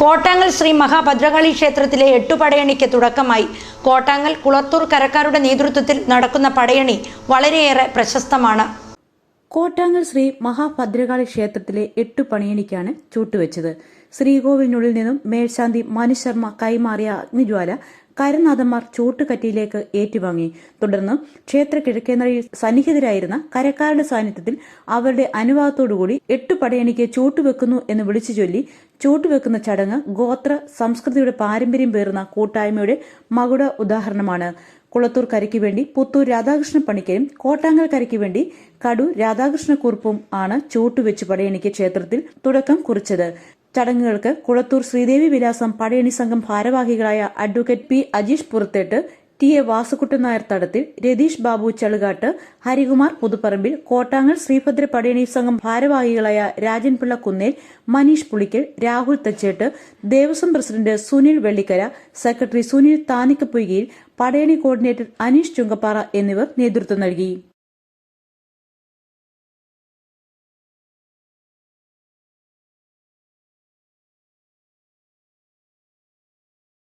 കോട്ടാങ്ങൽ ശ്രീ മഹാഭദ്രകാളി ക്ഷേത്രത്തിലെ എട്ടു പടയണിക്ക് തുടക്കമായി. കോട്ടാങ്ങൽ കുളത്തൂർ കരക്കാരുടെ നേതൃത്വത്തിൽ നടക്കുന്ന പടയണി വളരെയേറെ പ്രശസ്തമാണ്. കോട്ടാങ്ങൽ ശ്രീ മഹാഭദ്രകാളി ക്ഷേത്രത്തിലെ എട്ടു പണിയണിക്കാണ് ചൂട്ടുവെച്ചത്. ശ്രീകോവിലിനുള്ളിൽ നിന്നും മേൽശാന്തി മനുശർമ്മ കൈമാറിയ അഗ്നിജ്വാല കരനാഥന്മാർ ചൂട്ടുകറ്റിയിലേക്ക് ഏറ്റുവാങ്ങി. തുടർന്ന് ക്ഷേത്ര കിഴക്കേനടയിൽ സന്നിഹിതരായിരുന്ന കരക്കാരുടെ സാന്നിധ്യത്തിൽ അവരുടെ അനുവാദത്തോടുകൂടി എട്ടു പടയണിക്ക് ചൂട്ടുവെക്കുന്നു എന്ന് വിളിച്ചു ചൊല്ലി ചൂട്ടുവെക്കുന്ന ചടങ്ങ് ഗോത്ര സംസ്കൃതിയുടെ പാരമ്പര്യം പേറുന്ന കൂട്ടായ്മയുടെ മകുട ഉദാഹരണമാണ്. കുളത്തൂർ കരയ്ക്ക് വേണ്ടി പുത്തൂർ രാധാകൃഷ്ണ പണിക്കരും കോട്ടാങ്ങൽ കരയ്ക്ക് വേണ്ടി കടു രാധാകൃഷ്ണ കുറുപ്പും ആണ് ചൂട്ടുവെച്ച് പടയണിക്ക് ക്ഷേത്രത്തിൽ തുടക്കം കുറിച്ചത്. ചടങ്ങുകൾക്ക് കുളത്തൂർ ശ്രീദേവി വിലാസം പടയണി സംഘം ഭാരവാഹികളായ advocate P Ajeesh Purathettu T A Vasukuttan Nair Thadathil Ratheesh Babu ചളുകാട്ട് Harikumar Puthuparambil Kottangal Sreebhadra Padayani സംഘം ഭാരവാഹികളായ Rajan Pillai Kunnel Maneesh Pulickal Rahul Thachettu Devaswom president Sunil Vellikkara secretary Sunil Thanikkapuykayil Padayani coordinator Aneesh Chunkappara എന്നിവർ നേതൃത്വം നൽകി.